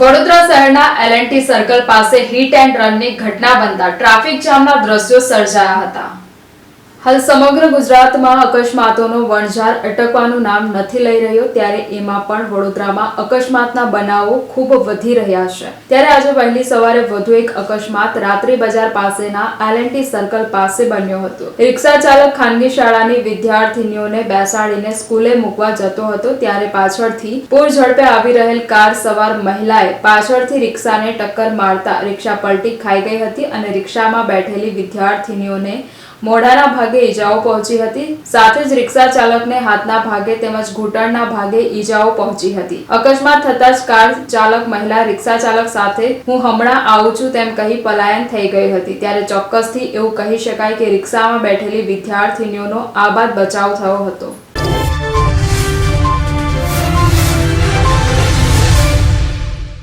વડોદરા શહેરના L&T circle પાસે hit and રનની ઘટના બનતા ટ્રાફિક જામના દ્રશ્યો સર્જાયા હતા. હાલ સમગ્ર ગુજરાતમાં અકસ્માતોનો વણઝાર અટકવાનું નામ નથી લઈ રહ્યો, ત્યારે એમાં પણ વડોદરામાં અકસ્માતના બનાવો ખૂબ વધી રહ્યા છે. ત્યારે આજે વહેલી સવારે વધુ એક અકસ્માત રાત્રિ બજાર પાસેના એલએનટી સર્કલ પાસે બન્યો હતો. રિક્ષા ચાલક ખાનગી શાળાની વિદ્યાર્થીનીઓને બેસાડીને સ્કૂલે મૂકવા જતો હતો, ત્યારે પાછળથી પૂર ઝડપે આવી રહેલ કાર સવાર મહિલાએ પાછળથી રિક્ષાને ટક્કર મારતા રિક્ષા પલટી ખાઈ ગઈ હતી અને રિક્ષામાં બેઠેલી વિદ્યાર્થીનીઓને મોઢાના ભાગે ઈજાઓ પહોંચી હતી. સાથે જ રિક્ષા ચાલકને હાથના ભાગે તેમજ ઘૂંટણના ભાગે ઈજાઓ પહોંચી હતી. અકસ્માત થતા જ કાર ચાલક મહિલા રિક્ષા ચાલક સાથે, હું હમણાં આવું છું તેમ કહી પલાયન થઈ ગઈ હતી. ત્યારે ચોક્કસથી એવું કહી શકાય કે રિક્ષામાં બેઠેલી વિદ્યાર્થીનીઓનો આબાદ બચાવ થયો હતો.